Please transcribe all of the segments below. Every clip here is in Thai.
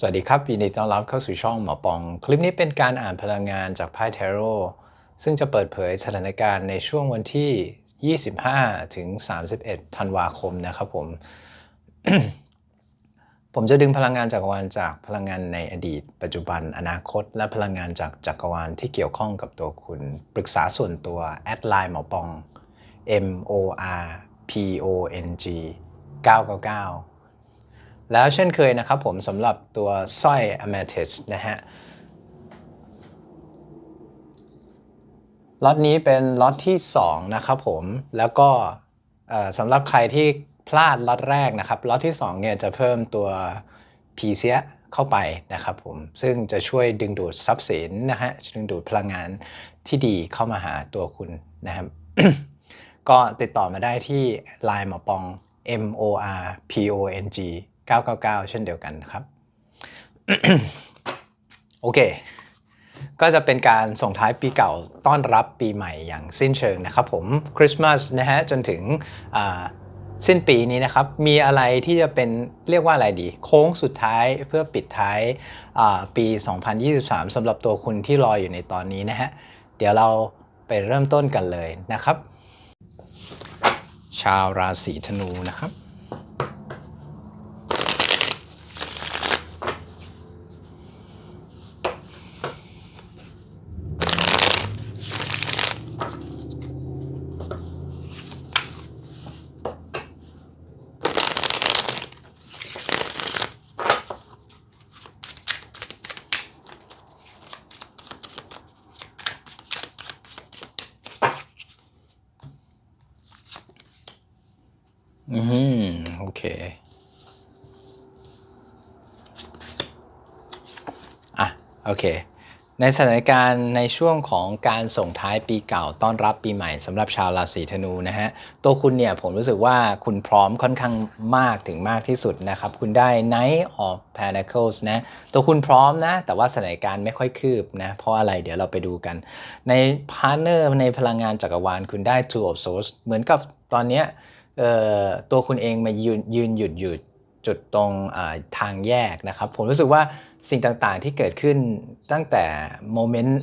สวัสดีครับยินดีต้อนรับเข้าสู่ช่องหมอปอง คลิปนี้เป็นการอ่านพลังงานจากไพ่เทโรซึ่งจะเปิดเผยสถานการณ์ในช่วงวันที่ 25 ถึง 31 ธันวาคมนะครับผม ผมจะดึงพลังงานจักรวาลจากพลังงานในอดีต ปัจจุบัน อนาคต และพลังงานจากจักรวาลที่เกี่ยวข้องกับตัวคุณ ปรึกษาส่วนตัวแอดไลน์หมอปอง M O R P O N G 999 แล้วเช่นเคยนะครับผมสำหรับตัวสร้อย amethyst นะฮะล็อตนี้เป็นล็อตที่2นะครับผมแล้วก็สำหรับใครที่พลาดล็อตแรกนะครับล็อตที่2เนี่ยจะเพิ่มตัวพีเซียเข้าไปนะครับผมซึ่งจะช่วยดึงดูดทรัพย์สินนะฮะดึงดูดพลังงานที่ดีเข้ามาหาตัวคุณนะครับก็ติดต่อมาได้ที่ Line หมอปอง M O R P O N G 999 เช่นเดียวกันนะครับ โอเค ก็จะเป็นการส่งท้ายปีเก่าต้อนรับปีใหม่อย่างสิ้นเชิงนะครับผมคริสต์มาสนะฮะจนถึงสิ้นปีนี้นะครับ มีอะไรที่จะเป็นเรียกว่าอะไรดี โค้งสุดท้ายเพื่อปิดท้ายอ่าปี 2023สำหรับตัวคุณที่รออยู่ในตอนนี้นะฮะ เดี๋ยวเราไปเริ่มต้นกันเลยนะครับ ชาวราศีธนูนะครับ อืมโอเค อะ โอเค ในสถานการณ์ในช่วงของการส่งท้ายปีเก่าต้อนรับปีใหม่สำหรับชาวราศีธนูนะฮะ ตัวคุณเนี่ยผมรู้สึกว่าคุณพร้อมค่อนข้างมากถึงมากที่สุดนะครับ คุณได้ Knight of Pentacles นะ ตัวคุณพร้อมนะ แต่ว่าสถานการณ์ไม่ค่อยคืบนะ เพราะอะไรเดี๋ยวเราไปดูกัน ในพาร์เนอร์ในพลังงานจักรวาลคุณได้ Two of Swords เหมือนกับตอนเนี้ย ตัวคุณเองมายืนยืนหยุดหยุดจุดตรงทางแยกนะครับผมรู้สึกว่าสิ่งต่างๆที่เกิดขึ้นตั้งแต่โมเมนต์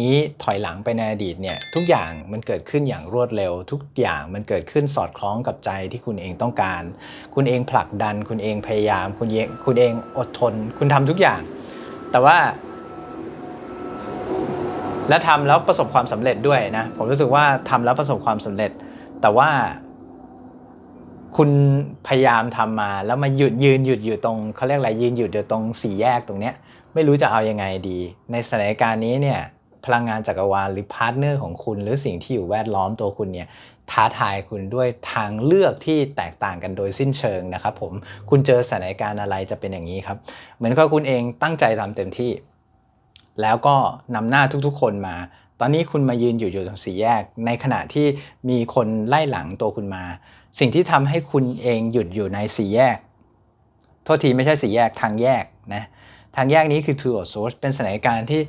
นี้ถอยหลังไปในอดีตเนี่ยทุกอย่างมันเกิดขึ้นอย่างรวดเร็ว ทุกอย่างมันเกิดขึ้นสอดคล้องกับใจที่คุณเองต้องการ คุณเองผลักดัน คุณเองพยายาม คุณเองคุณเองอดทน คุณทำทุกอย่าง แต่ว่า และทำแล้วประสบความสำเร็จด้วยนะผมรู้สึกว่าทำแล้วประสบความสำเร็จ แต่ว่า คุณพยายามทำมาแล้วมาหยุดยืนหยุดอยู่ตรงเขาเรียกอะไรยืนหยุดอยู่ตรงสี่แยกตรงเนี้ยไม่รู้จะเอายังไงดี ในสถานการณ์นี้เนี่ยพลังงานจักรวาลหรือพาร์ทเนอร์ของคุณหรือสิ่งที่อยู่แวดล้อมตัวคุณเนี่ยท้าทายคุณด้วยทางเลือกที่แตกต่างกันโดยสิ้นเชิงนะครับผมคุณเจอสถานการณ์อะไรจะเป็นอย่างนี้ครับ เหมือนกับคุณเองตั้งใจทำเต็มที่ แล้วก็นำหน้าทุกๆ คนมา ตอนนี้คุณมายืนอยู่อยู่ตรงสี่แยก ในขณะที่มีคนไล่หลังตัวคุณมา สิ่งที่ทำให้คุณเองหยุดอยู่ในสี่แยก โทษทีไม่ใช่สี่แยกทางแยกนะทางแยกนี้คือ two of swords เป็นสถานการณ์ที่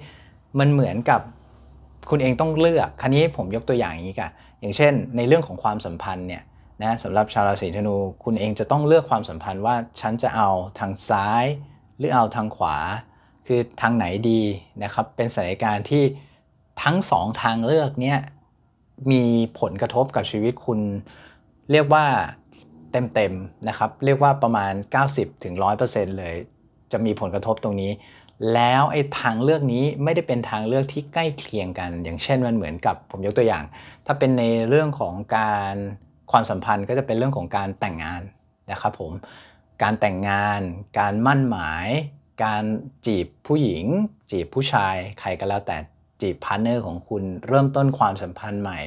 มันเหมือนกับคุณเองต้องเลือกคราวนี้ผมยกตัวอย่างอย่างนี้กันอย่างเช่น ในเรื่องของความสัมพันธ์เนี่ยนะสำหรับชาวราศีธนูคุณเองจะต้องเลือกความสัมพันธ์ว่าฉันจะเอาทางซ้าย หรือเอาทางขวา คือทางไหนดีนะครับเป็นสถานการณ์ที่ทั้งสองทางเลือกเนี่ยมีผลกระทบกับชีวิตคุณ เรียกว่าเต็มๆนะครับ เรียกว่าประมาณ 90ถึง100%เลย จะมีผลกระทบตรงนี้ แล้วไอ้ทางเลือกนี้ไม่ได้เป็นทางเลือกที่ใกล้เคียงกัน อย่างเช่นมันเหมือนกับผมยกตัวอย่าง ถ้าเป็นในเรื่องของการความสัมพันธ์ก็จะเป็นเรื่องของการแต่งงานนะครับผมการแต่งงาน การมั่นหมาย การจีบผู้หญิง จีบผู้ชาย ใครก็แล้วแต่จีบพาร์ทเนอร์ของคุณเริ่มต้นความสัมพันธ์ใหม่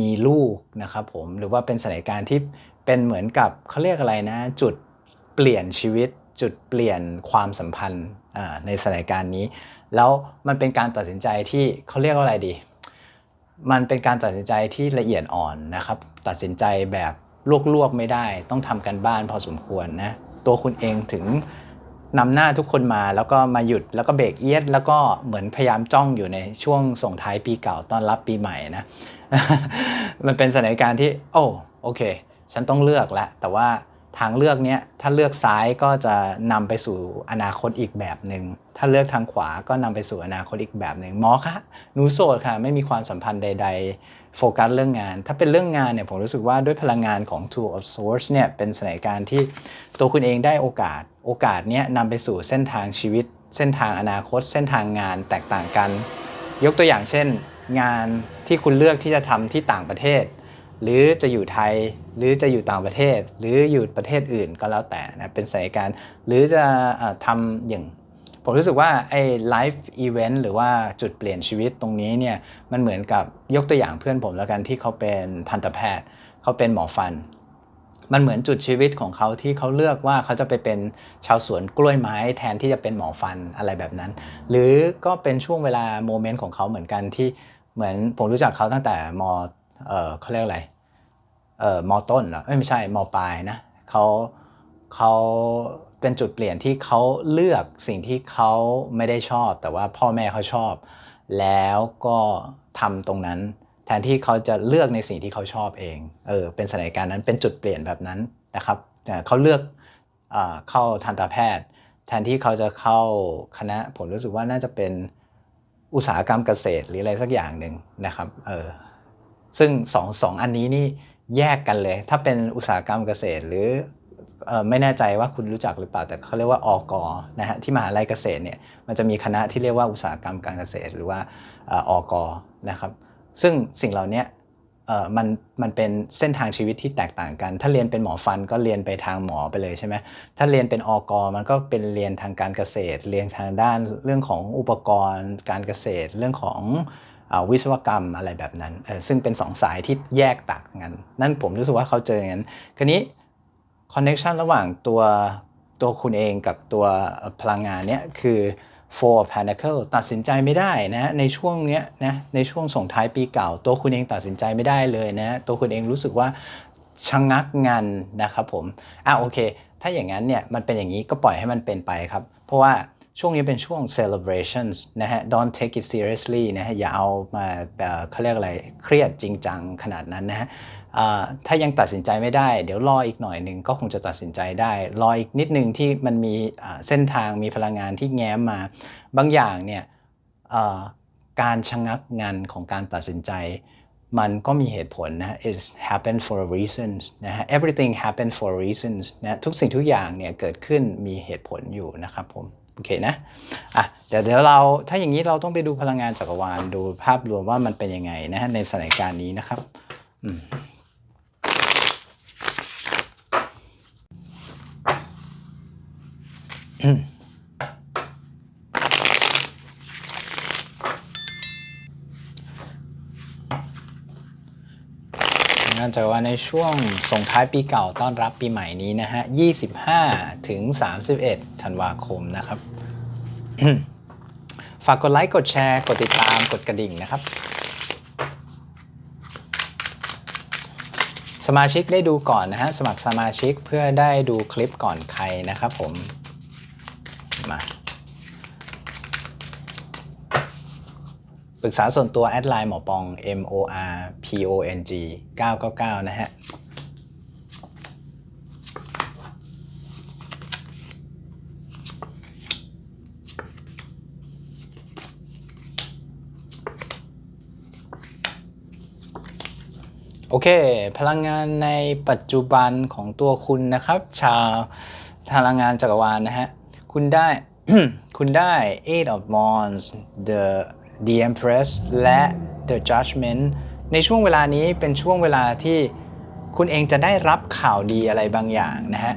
มีลูกนะครับผมหรือว่าเป็นสถานการณ์ที่เป็นเหมือนกับเขาเรียกอะไรนะ จุดเปลี่ยนชีวิต จุดเปลี่ยนความสัมพันธ์ในสถานการณ์นี้ แล้วมันเป็นการตัดสินใจที่เขาเรียกว่าอะไรดี มันเป็นการตัดสินใจที่ละเอียดอ่อนนะครับ ตัดสินใจแบบลวกๆไม่ได้ ต้องทำกันบ้านพอสมควรนะตัวคุณเองถึง นำหน้าทุกคนมาแล้วก็มาหยุดแล้วก็เบรกเอียด แล้วก็เหมือนพยายามจ้องอยู่ในช่วงส่งท้ายปีเก่าต้อนรับปีใหม่นะมันเป็นสถานการณ์ที่ โอ้โอเค ฉันต้องเลือกแล้วแต่ว่า ทางเลือกเนี้ยถ้าเลือกซ้ายก็จะนำไปสู่อนาคตอีกแบบหนึ่งถ้าเลือกทางขวาก็นำไปสู่อนาคตอีกแบบหนึ่งหมอคะหนูโสดค่ะ ไม่มีความสัมพันธ์ใด ๆ โฟกัสเรื่องงาน ถ้าเป็นเรื่องงานเนี่ยผมรู้สึกว่าด้วยพลังงานของ Tool of Source เนี่ยเป็นสถานการณ์ที่ตัวคุณเองได้โอกาส โอกาสเนี้ยนำไปสู่เส้นทางชีวิต เส้นทางอนาคต เส้นทางงานแตกต่างกัน ยกตัวอย่างเช่น งานที่คุณเลือกที่จะทำที่ต่างประเทศ หรือจะอยู่ไทยหรือจะอยู่ต่างประเทศ หรืออยู่ประเทศอื่นก็แล้วแต่นะเป็นสานการ หรือจะอ่อทำอย่าง ผมรู้สึกว่าไอ้ไลฟ์อีเวนต์หรือว่าจุดเปลี่ยนชีวิตตรงนี้เนี่ยมันเหมือนกับยกตัวอย่างเพื่อนผมแล้วกันที่เขาเป็นทันตแพทย์ เขาเป็นหมอฟัน มันเหมือนจุดชีวิตของเขาที่เขาเลือกว่าเขาจะไปเป็นชาวสวนกล้วยไม้แทนที่จะเป็นหมอฟันอะไรแบบนั้น หรือก็เป็นช่วงเวลาโมเมนต์ของเขาเหมือนกันที่เหมือนผมรู้จักเขาตั้งแต่ม เออเขาเรียกอะไรเออมต้นเหรอไม่ใช่มอปลายนะเขาเขาเป็นจุดเปลี่ยนที่เขาเลือกสิ่งที่เขาไม่ได้ชอบ แต่ว่าพ่อแม่เขาชอบ แล้วก็ทำตรงนั้น แทนที่เขาจะเลือกในสิ่งที่เขาชอบเองเออเป็นสถานการณ์นั้นเป็นจุดเปลี่ยนแบบนั้นนะครับเขาเลือกเออเข้าทันตแพทย์ แทนที่เขาจะเข้าคณะผมรู้สึกว่าน่าจะเป็นอุตสาหกรรมเกษตรหรืออะไรสักอย่างหนึ่งนะครับเออ ซึ่งสองสองอันนี้นี่แยกกันเลย ถ้าเป็นอุตสาหกรรมเกษตรหรือไม่แน่ใจว่าคุณรู้จักหรือเปล่าแต่เขาเรียกว่าอกนะฮะที่มหาลัยเกษตรเนี่ยมันจะมีคณะที่เรียกว่าอุตสาหกรรมการเกษตร หรือว่าเออกนะครับซึ่งสิ่งเหล่านี้มันมันเป็นเส้นทางชีวิตที่แตกต่างกัน ถ้าเรียนเป็นหมอฟันก็เรียนไปทางหมอไปเลยใช่ไหมถ้าเรียนเป็นอกมันก็เป็นเรียนทางการเกษตร เรียนทางด้านเรื่องของอุปกรณ์การเกษตรเรื่องของ วิศวกรรมอะไรแบบนั้น ซึ่งเป็นสองสายที่แยกต่างกัน นั่นผมรู้สึกว่าเขาเจออย่างนั้นคราวนี้คอนเน t ชันระหว่างตัวตัวคุณเองกับตัวพลังงานเนี้ยคือ Four Pentacle ตัดสินใจไม่ได้นะในช่วงเนี้ยนะในช่วงส่งท้ายปีเก่า ตัวคุณเองตัดสินใจไม่ได้เลยนะตัวคุณเองรู้สึกว่าชะงงักงันนะครับผมอะโอเค ถ้าอย่างนั้นเนี่ยมันเป็นอย่างนี้ก็ปล่อยให้มันเป็นไปครับ เพราะว่า ช่วงนี้เป็นช่วง celebrations นะฮะ don't take it seriously นะฮะ อย่าเอามาเขาเรียกอะไรเครียดจริงจังขนาดนั้นนะฮะถ้ายังตัดสินใจไม่ได้ เดี๋ยวรออีกหน่อยหนึ่งก็คงจะตัดสินใจได้ รออีกนิดนึงที่มันมีเส้นทางมีพลังงานที่แง้มมา บางอย่างเนี่ยการชะงักงันของการตัดสินใจมันก็มีเหตุผลนะ it's happen for a reason นะฮะ everything happen for reasons นะทุกสิ่งทุกอย่างเนี่ยเกิดขึ้นมีเหตุผลอยู่นะครับผม อเคนะอะเดี๋ยวเดี๋ยวเราถ้าอย่างนี้เราต้องไปดูพลังงานจักรวาลดูภาพรวมว่ามันเป็นยังไงนะฮะในสถานการณ์นี้นะครับอืมงงานจักรวาลในช่วงส่งท้ายปีเก่าต้อนรับปีใหม่นี้นะฮะ 25 ถึง 31 ธันวาคมนะครับ ฝากกดไลค์กดแชร์ กดติดตามกดกระดิ่งนะครับ สมาชิกได้ดูก่อนนะฮะ สมัครสมาชิกเพื่อได้ดูคลิปก่อนใครนะครับผม มาปรึกษาส่วนตัวแอดไลน์หมอปอง M O R P O N G 999 นะฮะ โอเค พลังงานในปัจจุบันของตัวคุณนะครับ ชาวพลังงานจักรวาลนะฮะ คุณได้ คุณได้ Eight of Wands the the Empress และ the Judgment ในช่วงเวลานี้เป็นช่วงเวลาที่คุณเองจะได้รับข่าวดีอะไรบางอย่างนะฮะ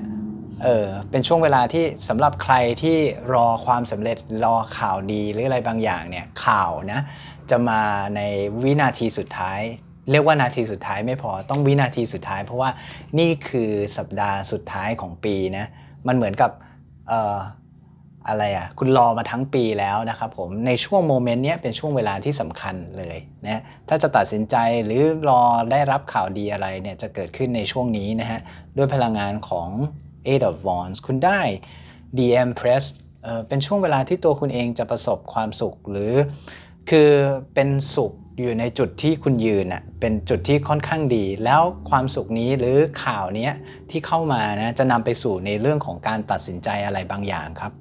เออ เป็นช่วงเวลาที่สำหรับใครที่รอความสำเร็จรอข่าวดีหรืออะไรบางอย่างเนี่ยข่าวนะจะมาในวินาทีสุดท้าย เรียกว่านาทีสุดท้ายไม่พอต้องวินาทีสุดท้าย เพราะว่านี่คือสัปดาห์สุดท้ายของปีนะมันเหมือนกับเอ่ออะไรอะคุณรอมาทั้งปีแล้วนะครับผมในช่วงโมเมนต์เนี้ยเป็นช่วงเวลาที่สำคัญเลยนะถ้าจะตัดสินใจหรือรอได้รับข่าวดีอะไรเนี่ยจะเกิดขึ้นในช่วงนี้นะฮะด้วยพลังงานของ Eight of Wands คุณได้ The Empress เอ่อเป็นช่วงเวลาที่ตัวคุณเองจะประสบความสุขหรือคือเป็นสุข อยู่ในจุดที่คุณยืนอะเป็นจุดที่ค่อนข้างดี แล้วความสุขนี้หรือข่าวนี้ที่เข้ามานะจะนำไปสู่ในเรื่องของการตัดสินใจอะไรบางอย่างครับ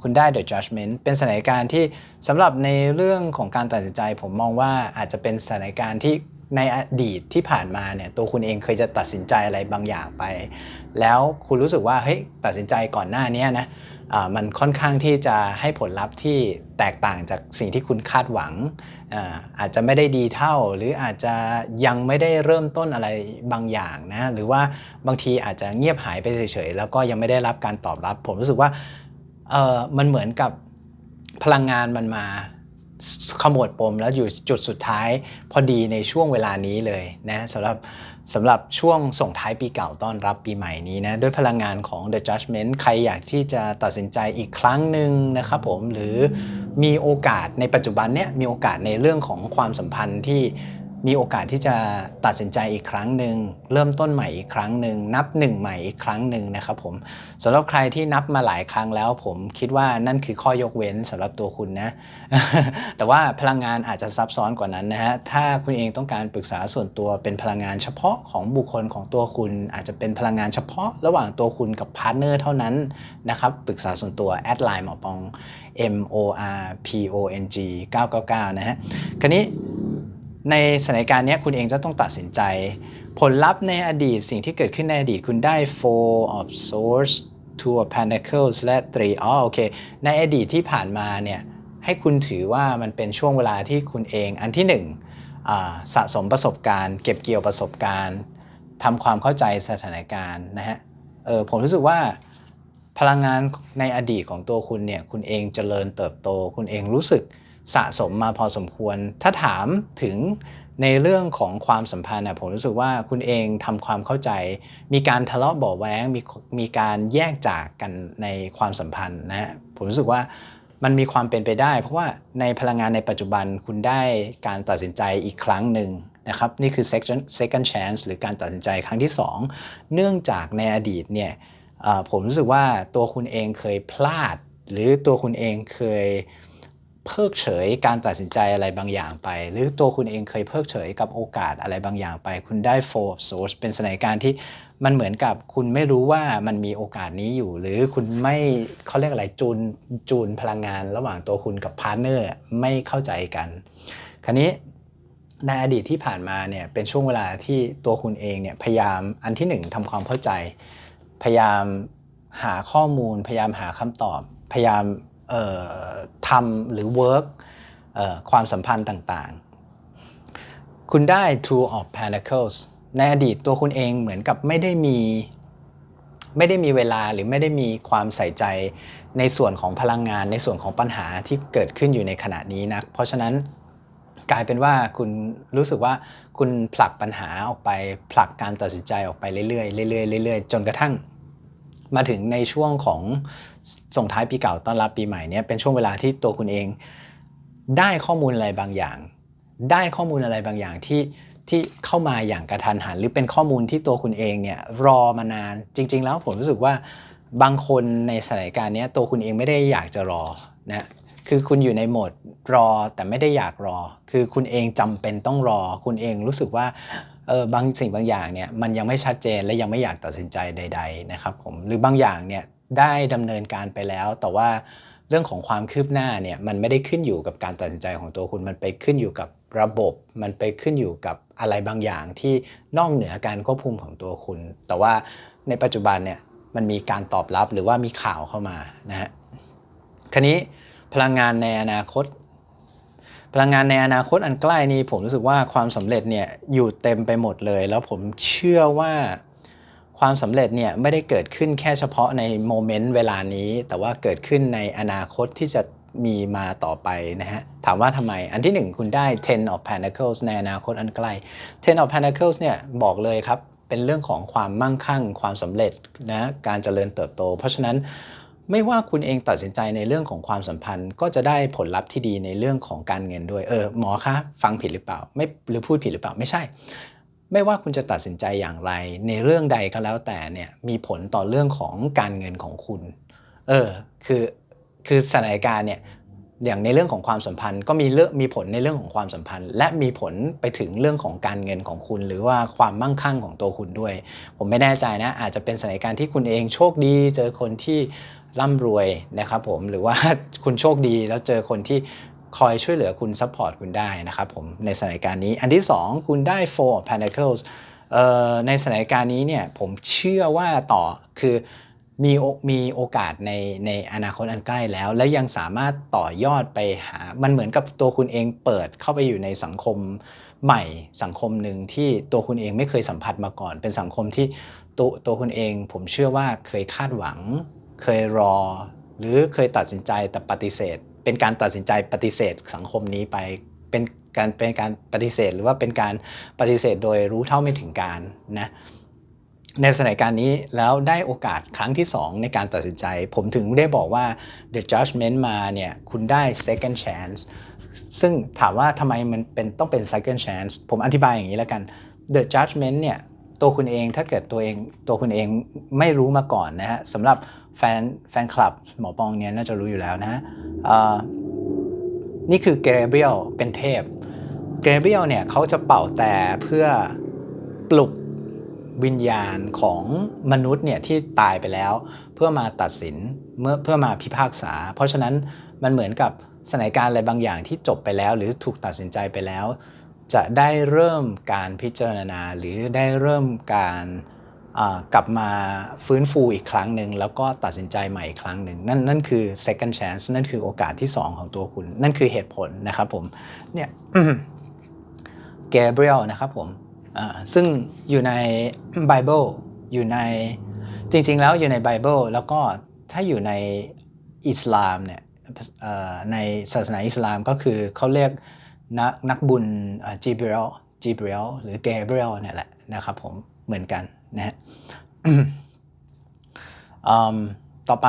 คุณได้ the judgment เป็นสถานการณ์ที่สำหรับในเรื่องของการตัดสินใจ ผมมองว่าอาจจะเป็นสถานการณ์ที่ในอดีตที่ผ่านมาเนี่ยตัวคุณเองเคยจะตัดสินใจอะไรบางอย่างไป แล้วคุณรู้สึกว่าเฮ้ยตัดสินใจก่อนหน้านี้นะ มันค่อนข้างที่จะให้ผลลัพธ์ที่แตกต่างจากสิ่งที่คุณคาดหวัง อาจจะไม่ได้ดีเท่า หรืออาจจะยังไม่ได้เริ่มต้นอะไรบางอย่างนะหรือว่าบางทีอาจจะเงียบหายไปเฉยๆแล้วก็ยังไม่ได้รับการตอบรับ ผมรู้สึกว่ามันเหมือนกับพลังงานมันมาขมวดปมแล้วอยู่จุดสุดท้ายพอดีในช่วงเวลานี้เลยนะสำหรับ สำหรับช่วงส่งท้ายปีเก่าต้อนรับปีใหม่นี้นะ ด้วยพลังงานของ The Judgment ใครอยากที่จะตัดสินใจอีกครั้งหนึ่งนะครับผมหรือมีโอกาสในปัจจุบันเนี้ยมีโอกาสในเรื่องของความสัมพันธ์ที่ มีโอกาสที่จะตัดสินใจอีกครั้งหนึ่งเริ่มต้นใหม่อีกครั้งหนึ่งนับหนึ่งใหม่อีกครั้งหนึ่งนะครับผมสำหรับใครที่นับมาหลายครั้งแล้ว ผมคิดว่านั่นคือข้อยกเว้นสำหรับตัวคุณนะแต่ว่าพลังงานอาจจะซับซ้อนกว่านั้นนะฮะถ้าคุณเองต้องการปรึกษาส่วนตัวเป็นพลังงานเฉพาะของบุคคลของตัวคุณ อาจจะเป็นพลังงานเฉพาะระหว่างตัวคุณกับพาร์ทเนอร์เท่านั้นนะครับปรึกษาส่วนตัวแอดไลน์หมอปอง M O R P O N G 999 นะฮะ คราวนี้ ในสถานการณ์นี้คุณเองจะต้องตัดสินใจ ผลลัพธ์ในอดีตสิ่งที่เกิดขึ้นในอดีตคุณได้ four of swords two of pentacles และ three อ๋อโอเค ในอดีตที่ผ่านมาเนี่ยให้คุณถือว่ามันเป็นช่วงเวลาที่คุณเองอันที่หนึ่งสะสมประสบการณ์ เก็บเกี่ยวประสบการณ์ทำความเข้าใจสถานการณ์นะฮะเออผมรู้สึกว่าพลังงานในอดีตของตัวคุณเนี่ยคุณเองเจริญเติบโต คุณเองรู้สึก สะสมมาพอสมควร ถ้าถามถึงในเรื่องของความสัมพันธ์น่ะผมรู้สึกว่าคุณเองทำความเข้าใจ มีการทะเลาะเบาะแว้งมีมีการแยกจากกันในความสัมพันธ์นะฮะผมรู้สึกว่ามันมีความเป็นไปได้ เพราะว่าในพลังงานในปัจจุบันคุณได้การตัดสินใจอีกครั้งหนึ่งนะครับนี่คือ second second chance หรือการตัดสินใจครั้งที่สองเนื่องจากในอดีตเนี่ยผมรู้สึกว่าตัวคุณเองเคยพลาด หรือตัวคุณเองเคยเเพิกเฉยการตัดสินใจอะไรบางอย่างไป หรือตัวคุณเองเคยเพิกเฉยกับโอกาสอะไรบางอย่างไป คุณได้ four of swords เป็นสถานการณ์ที่มันเหมือนกับคุณไม่รู้ว่ามันมีโอกาสนี้อยู่ หรือคุณไม่เขาเรียกอะไรจูนจูนพลังงานระหว่างตัวคุณกับพาร์ทเนอร์ไม่เข้าใจกัน คราวนี้ในอดีตที่ผ่านมาเนี่ยเป็นช่วงเวลาที่ตัวคุณเองเนี่ยพยายามอันที่หนึ่งทำความเข้าใจ พยายามหาข้อมูล พยายามหาคำตอบ พยายาม ทำหรือ work ออความสัมพันธ์ต่างๆ คุณได้ two of pentacles ในอดีตตัวคุณเองเหมือนกับไม่ได้มีไม่ได้มีเวลาหรือไม่ได้มีความใส่ใจในส่วนของพลังงาน ในส่วนของปัญหาที่เกิดขึ้นอยู่ในขณะนี้นะเพราะฉะนั้นกลายเป็นว่าคุณรู้สึกว่าคุณผลักปัญหาออกไปผลักการตัดสินใจออกไปเรื่อยๆเรื่อยๆเรื่อยๆจนกระทั่ง มาถึงในช่วงของส่งท้ายปีเก่าต้อนรับปีใหม่เนี่ยเป็นช่วงเวลาที่ตัวคุณเอง ได้ข้อมูลอะไรบางอย่าง ได้ข้อมูลอะไรบางอย่างที่ที่เข้ามาอย่างกระทันหัน หรือเป็นข้อมูลที่ตัวคุณเองเนี่ยรอมานานจริง ๆ แล้วผมรู้สึกว่าบางคนในสถานการณ์เนี้ยตัวคุณเองไม่ได้อยากจะรอนะคือคุณอยู่ในโหมดรอแต่ไม่ได้อยากรอ คือคุณเองจำเป็นต้องรอ คุณเองรู้สึกว่า เออบางสิ่งบางอย่างเนี่ยมันยังไม่ชัดเจนและยังไม่อยากตัดสินใจใด ๆ นะครับผมหรือบางอย่างเนี่ยได้ดำเนินการไปแล้ว แต่ว่าเรื่องของความคืบหน้าเนี่ยมันไม่ได้ขึ้นอยู่กับการตัดสินใจของตัวคุณมันไปขึ้นอยู่กับระบบ มันไปขึ้นอยู่กับอะไรบางอย่างที่นอกเหนือการควบคุมของตัวคุณ แต่ว่าในปัจจุบันเนี่ยมันมีการตอบรับหรือว่ามีข่าวเข้ามานะฮะคราวนี้พลังงานในอนาคต พลังงานในอนาคตอันใกล้นี้ผมรู้สึกว่าความสำเร็จเนี่ยอยู่เต็มไปหมดเลย แล้วผมเชื่อว่าความสำเร็จเนี่ยไม่ได้เกิดขึ้นแค่เฉพาะในโมเมนต์เวลานี้ แต่ว่าเกิดขึ้นในอนาคตที่จะมีมาต่อไปนะฮะ ถามว่าทำไม อันที่หนึ่งคุณได้ ten of pentacles ในอนาคตอันใกล้ ten of pentacles เนี่ยบอกเลยครับ เป็นเรื่องของความมั่งคั่ง ความสำเร็จนะการเจริญเติบโต เพราะฉะนั้น ไม่ว่าคุณเองตัดสินใจในเรื่องของความสัมพันธ์ ก็จะได้ผลลัพธ์ที่ดีในเรื่องของการเงินด้วยเออหมอคะฟังผิดหรือเปล่า ไม่หรือพูดผิดหรือเปล่าไม่ใช่ ไม่ว่าคุณจะตัดสินใจอย่างไร ในเรื่องใดก็แล้วแต่เนี่ยมีผลต่อเรื่องของการเงินของคุณ เออคือคือสถานการณ์เนี่ยอย่างในเรื่องของความสัมพันธ์ก็มีเรื่องมีผลในเรื่องของความสัมพันธ์ และมีผลไปถึงเรื่องของการเงินของคุณ หรือว่าความมั่งคั่งของตัวคุณด้วย ผมไม่แน่ใจนะอาจจะเป็นสถานการณ์ที่คุณเองโชคดี เจอคนที่ ร่ำรวยนะครับผมหรือว่าคุณโชคดีแล้วเจอคนที่คอยช่วยเหลือคุณซัพพอร์ตคุณได้นะครับผมในสถานการณ์นี้ อันที่ 2 คุณได้ four of pentacles ในสถานการณ์นี้เนี่ยผมเชื่อว่าต่อคือมีมีโอกาสในในอนาคตอันใกล้แล้ว และยังสามารถต่อยอดไปหา มันเหมือนกับตัวคุณเองเปิดเข้าไปอยู่ในสังคมใหม่สังคมหนึ่งที่ตัวคุณเองไม่เคยสัมผัสมาก่อน เป็นสังคมที่ตัวตัวคุณเองผมเชื่อว่าเคยคาดหวัง เคยรอ หรือเคยตัดสินใจแต่ปฏิเสธ เป็นการตัดสินใจปฏิเสธสังคมนี้ไป เป็นการเป็นการปฏิเสธ หรือว่าเป็นการปฏิเสธโดยรู้เท่าไม่ถึงการนะในสถานการณ์นี้แล้วได้โอกาสครั้งที่ 2 ในการตัดสินใจ ผมถึงได้บอกว่า the judgment มาเนี่ยคุณได้ second chance ซึ่งถามว่าทำไมมันเป็นต้องเป็น second chance ผมอธิบายอย่างนี้แล้วกัน the judgment เนี่ยตัวคุณเองถ้าเกิดตัวเองตัวคุณเองไม่รู้มาก่อนนะฮะสำหรับ แฟนแฟนคลับหมอปองเนี่ยน่าจะรู้อยู่แล้วนะะอ่านี่คือเกรเบียลเป็นเทพ เกรเบียลเนี่ยเขาจะเป่าแต่เพื่อปลุกวิญญาณของมนุษย์เนี่ยที่ตายไปแล้ว เพื่อมาตัดสินเมื่อเพื่อมาพิพากษา เพราะฉะนั้นมันเหมือนกับสถานการณ์อะไรบางอย่างที่จบไปแล้ว หรือถูกตัดสินใจไปแล้ว จะได้เริ่มการพิจารณาหรือได้เริ่มการ กลับมาฟื้นฟูอีกครั้งหนึ่งแล้วก็ตัดสินใจใหม่อีกครั้งหนึ่งนั่นนั่นคือ second chance นั่นคือโอกาสที่ 2 ของตัวคุณ นั่นคือเหตุผลนะครับผมเนี่ยเกเบรียลนะครับผมซึ่งอยู่ในไบเบิลอยู่ในจริงๆแล้วอยู่ในไบเบิลแล้วก็ถ้าอยู่ในอิสลามเนี่ยในศาสนาอิสลามก็คือเขาเรียกนักนักบุญจีเบรียลจีเบรียลหรือเกเบรียลเนี่ยแหละนะครับผมเหมือนกัน นะฮะต่อไป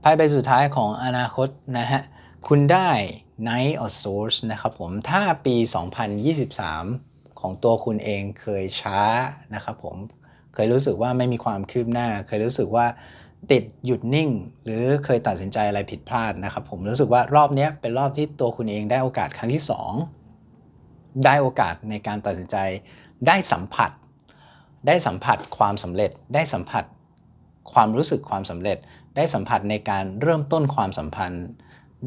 ไพ่ใบสุดท้ายของอนาคตนะฮะ คุณได้ Knight of Swords นะครับผม ถ้าปี 2023 ของตัวคุณเองเคยช้านะครับผม เคยรู้สึกว่าไม่มีความคืบหน้า เคยรู้สึกว่าติดหยุดนิ่ง หรือเคยตัดสินใจอะไรผิดพลาดนะครับผม รู้สึกว่ารอบนี้เป็นรอบที่ตัวคุณเองได้โอกาสครั้งที่ 2 ได้โอกาสในการตัดสินใจ ได้สัมผัส ได้สัมผัสความสำเร็จ ได้สัมผัสความรู้สึกความสำเร็จ ได้สัมผัสในการเริ่มต้นความสัมพันธ์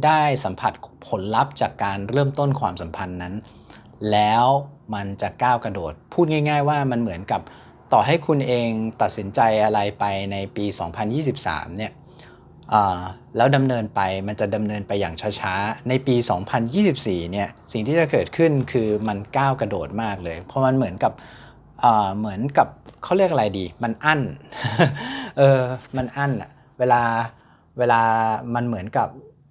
ได้สัมผัสผลลัพธ์จากการเริ่มต้นความสัมพันธ์นั้น แล้วมันจะก้าวกระโดด พูดง่าย ๆ ว่ามันเหมือนกับต่อให้คุณเองตัดสินใจอะไรไปในปี 2023 เนี่ย แล้วดำเนินไปมันจะดำเนินไปอย่างช้าๆ ในปี 2024 เนี่ยสิ่งที่จะเกิดขึ้นคือมันก้าวกระโดดมากเลย เพราะมันเหมือนกับเหมือนกับเขาเรียกอะไรดี มันอั้นเออมันอั้นอะเวลาเวลามันเหมือนกับ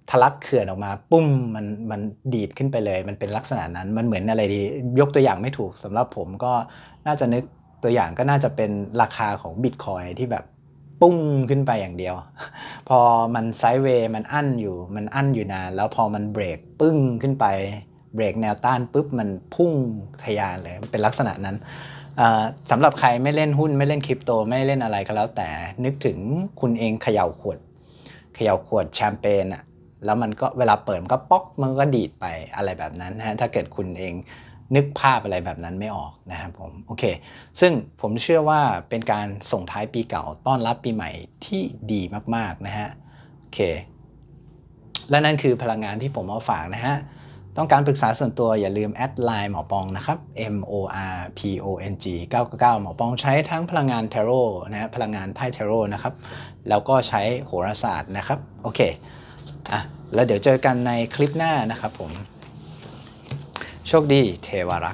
ทะลักเขื่อนออกมาปุ้มมันมันดีดขึ้นไปเลย มันเป็นลักษณะนั้นมันเหมือนอะไรดี ยกตัวอย่างไม่ถูกสำหรับผมก็น่าจะนึกตัวอย่างก็น่าจะเป็นราคาของบิตคอยที่แบบ ปุ้งขึ้นไปอย่างเดียว พอมันไซด์เวย์มันอั้นอยู่มันอั้นอยู่นาน แล้วพอมันเบรกปึ้งขึ้นไปเบรกแนวต้านปุ๊บมันพุ่งทะยานเลยเป็นลักษณะนั้นสำหรับใครไม่เล่นหุ้นไม่เล่นคริปโตไม่เล่นอะไรก็แล้วแต่นึกถึงคุณเองเขย่าขวดเขย่าขวดแชมเปญอะแล้วมันก็เวลาเปิดมันก็ป๊อกมันก็ดีดไปอะไรแบบนั้นนะฮะถ้าเกิดคุณเอง นึกภาพอะไรแบบนั้นไม่ออกนะครับผมโอเค ซึ่งผมเชื่อว่าเป็นการส่งท้ายปีเก่าต้อนรับปีใหม่ที่ดีมากๆนะฮะโอเค และนั่นคือพลังงานที่ผมเอาฝากนะฮะต้องการปรึกษาส่วนตัวอย่าลืมแอดไลน์หมอปองนะครับ M O R P O N G 999หมอปองใช้ทั้งพลังงานเทโรนะฮะพลังงานไพ่เทโรนะครับ แล้วก็ใช้โหราศาสตร์นะครับ โอเคอะแล้วเดี๋ยวเจอกันในคลิปหน้านะครับผม โชคดีเทวรักษ์